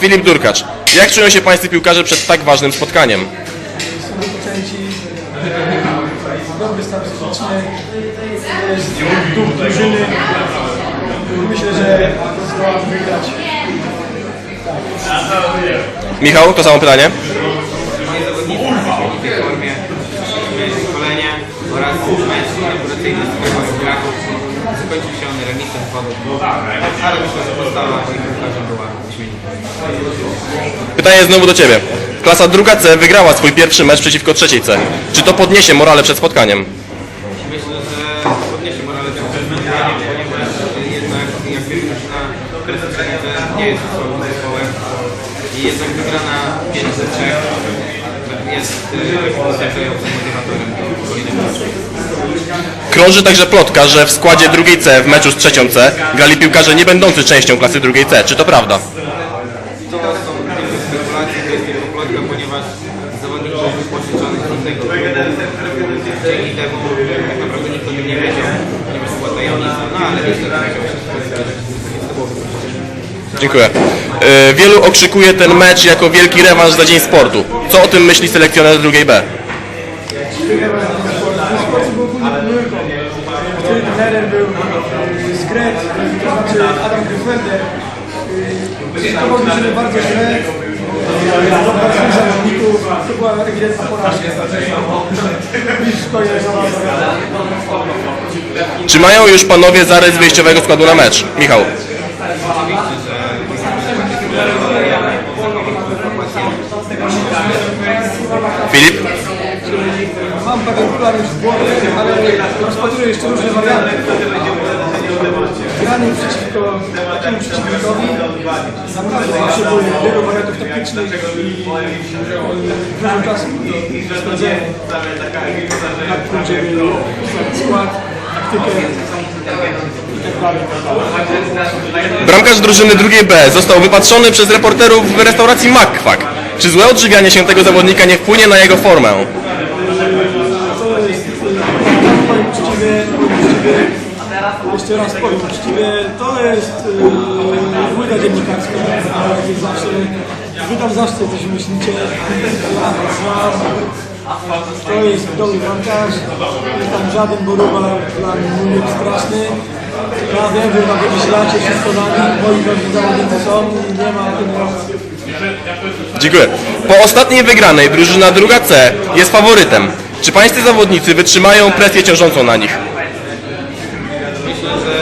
Filip Durkacz. Jak czują się Pańscy piłkarze przed tak ważnym spotkaniem? dobry stan duch drużyny. Myślę, że zdołamy wygrać. Michał, to samo pytanie. Oraz. Zakończył się on remisem. Ale myślę, że postawa moich piłkarzy była wyśmienita. Pytanie znowu do Ciebie. Klasa druga C wygrała swój pierwszy mecz przeciwko trzeciej C. Czy to podniesie morale przed spotkaniem? Myślę, że podniesie morale tego spotkania, ponieważ jednak jak wiemy już na prezydencie nie jest słabym zespołem i jednak wygrana 5 do 3 jest e, wystarczającym motywatorem do kolejnego meczu. Krąży także plotka, że w składzie drugiej C w meczu z trzecią C grali piłkarze nie będący częścią klasy drugiej C. Czy to prawda? To są tylko spekulacje, to jest tylko plotka, ponieważ zawodnik był pożyczony z innego klubu. Dzięki temu tak naprawdę nikt o tym nie wiedział, ponieważ była tajemnica. No ale Dziękuję. Yy, wielu okrzykuje ten mecz jako wielki rewanż za Dzień Sportu. Co o tym myśli selekcjoner drugiej B? E, bardzo Czy mają już panowie zarys wyjściowego składu na mecz? Michał. Filip? Mam pewien plan już w głowie, ale rozpatruję jeszcze różne warianty. Granie przeciwko takiemu przeciwnikowi naprawdę potrzebuje wielu wariantów taktycznych i dużo czasu do tym, żeby ustalić skład, taktykę tak. Bramkarz drużyny drugiej B został wypatrzony przez reporterów w restauracji Makwak. Czy złe odżywianie się tego zawodnika nie wpłynie na jego formę? Jest, y, jeszcze raz powiem uczciwie, to jest yy, błyda dziennikarska. Jak zawsze, wydam zawsze coś myślicie. To jest dobry bramkarz, nie tam żaden boruba dla mnie jest straszny. Ja wiem, że na wymyślacie wszystko na nich, moi zawodnicy są i nie ma. Dziękuję. Po ostatniej wygranej drużyna druga C jest faworytem. Czy pańscy zawodnicy wytrzymają presję ciążącą na nich? Myślę, że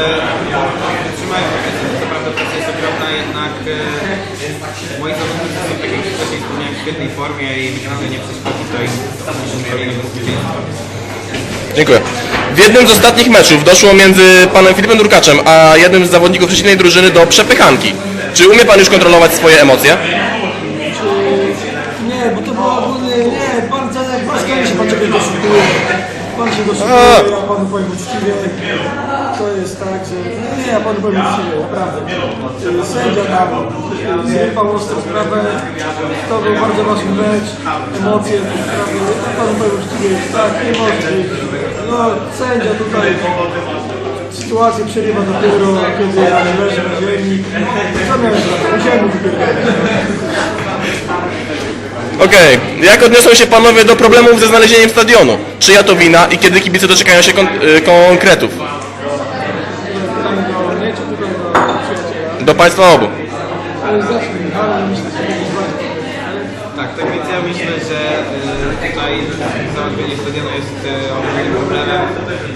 trzymają presję, co prawda presja jest ogromna, jednak e, moi zawodnicy są, tak jak wcześniej wspomniałem, w świetnej formie i wygrane nie przeszkodzi to im kolejnego zwycięstwa. Dziękuję. W jednym z ostatnich meczów doszło między panem Filipem Durkaczem a jednym z zawodników przeciwnej drużyny do przepychanki. Czy umie pan już kontrolować swoje emocje? Nie, bo to było nie, pan pan się pan czegoś doszukuje. Pan się doszukuje, ja panu powiem uczciwie. To jest tak, że, nie, ja panu powiem uczciwie, naprawdę. Sędzia tam zrypał ostrą sprawę, to był bardzo ważny mecz, emocje, te sprawy, ja panu powiem uczciwie, tak, nie może być. No, sędzia tutaj sytuację przerywa dopiero, kiedy ja leżę na ziemi. Co miałem zrobić? Musiałem wypierdolić. Okej. Jak odniosą się panowie do problemów ze znalezieniem stadionu? Czyja to wina i kiedy kibice doczekają się kon- y, konkretów? Do państwa obu. Tak, tak więc ja myślę, że e, tutaj załatwienie stadionu jest e, ogromnym problemem,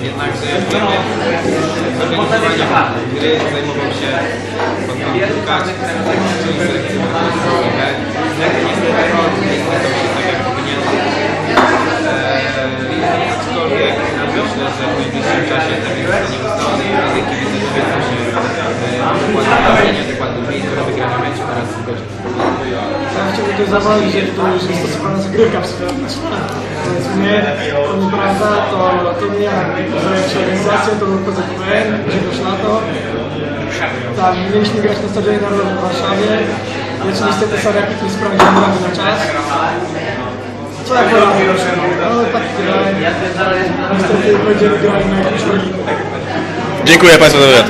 jednakże wiemy, zorganizowania gry zajmował się pan Lukacz, czyli selekcjoner aczkolwiek myślę, że w najbliższym czasie tak jak zostanie ustalony, kiedy kibice dowiedzą się dokładnie, dokładnie miejscu do wygrania meczu oraz zgodzi. Ja chciałbym to zawalić, że to już jest stosowana zagrywka psychologiczna. Więc nie, to nieprawda, to, to nie ja zajęłem się organizacją, to był PZPN, Grzegorz Lato. Tam mieliśmy grać na Stadionie Narodowym w Warszawie, lecz niestety Sariaki nie sprawdził rady na czas. Co ja poradzę, no tak. Niestety będziemy grali na jakimś. Dziękuję państwu za wywiad.